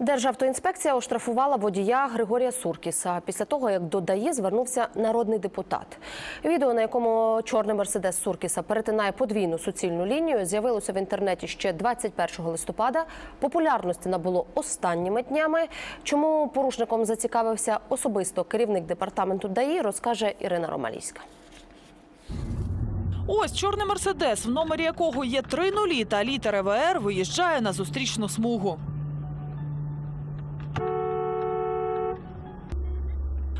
Державтоінспекція оштрафувала водія Григорія Суркіса після того, як до ДАІ звернувся народний депутат. Відео, на якому чорний мерседес Суркіса перетинає подвійну суцільну лінію, з'явилося в інтернеті ще 21 листопада. Популярності набуло останніми днями. Чому порушником зацікавився особисто керівник департаменту ДАІ, розкаже Ірина Ромалійська. Ось чорний мерседес, в номері якого є три нулі та літери ВР, виїжджає на зустрічну смугу.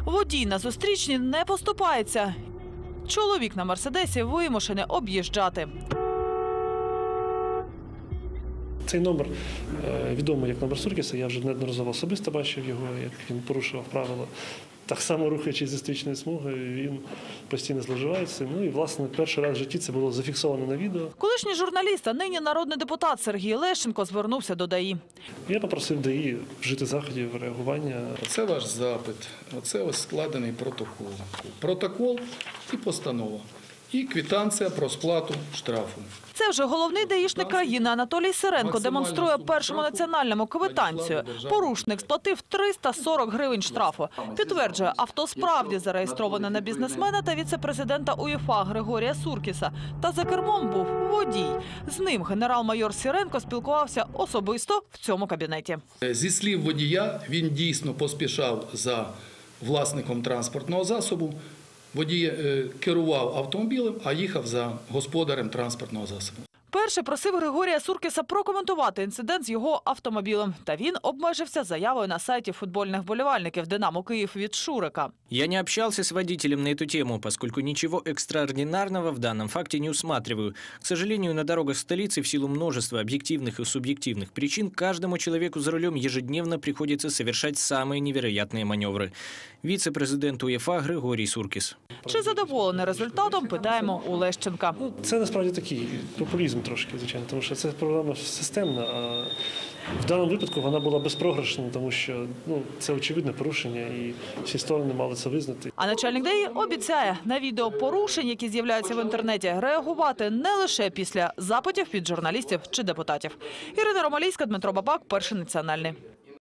Водій на зустрічні не поступається. Чоловік на мерседесі вимушений об'їжджати. Цей номер е, відомий як номер Суркіса. Я вже неодноразово особисто бачив його, як він порушував правила. Так само рухаючись зустрічною смугою, він постійно зловживається. Ну і власне перший раз в житті це було зафіксовано на відео. Колишній журналіст, а нині народний депутат Сергій Лещенко звернувся до ДАІ. Я попросив ДАІ вжити заходів реагування. Це ваш запит. Оце ось складений протокол. Протокол і постанова. І квитанція про сплату штрафу. Це вже головний даїшник країни Анатолій Сиренко демонструє першому національному квитанцію. Порушник сплатив 340 гривень штрафу. Підтверджує, авто справді зареєстроване на бізнесмена та віце-президента УЄФА Григорія Суркіса. Та за кермом був водій. З ним генерал-майор Сіренко спілкувався особисто в цьому кабінеті. Е, Зі слів водія, він дійсно поспішав за власником транспортного засобу. Водій е, керував автомобілем, а їхав за господарем транспортного засобу. Перший просив Григорія Суркіса прокоментувати інцидент з його автомобілем. Та він обмежився заявою на сайті футбольних болівальників Динамо Київ від Шурика. Я не общался с водителем на эту тему, поскольку ничего экстраординарного в данном факте не усматриваю. К сожалению, на дорогах столицы в силу множества объективных и субъективных причин каждому человеку за рулем ежедневно приходится совершать самые невероятные маневры. Вице-президент УЕФА Григорий Суркис. Чи задоволений результатом, питаємо у Лещенка. Ну, це насправді такий популізм трошки, звичайно, тому що це програма системна. А в даному випадку вона була безпрограшна, тому що ну, це очевидне порушення, і всі сторони мали це визнати. А начальник ДАІ обіцяє на відео порушень, які з'являються в інтернеті, реагувати не лише після запитів від журналістів чи депутатів. Ірина Ромалійська, Дмитро Бабак, перший національний.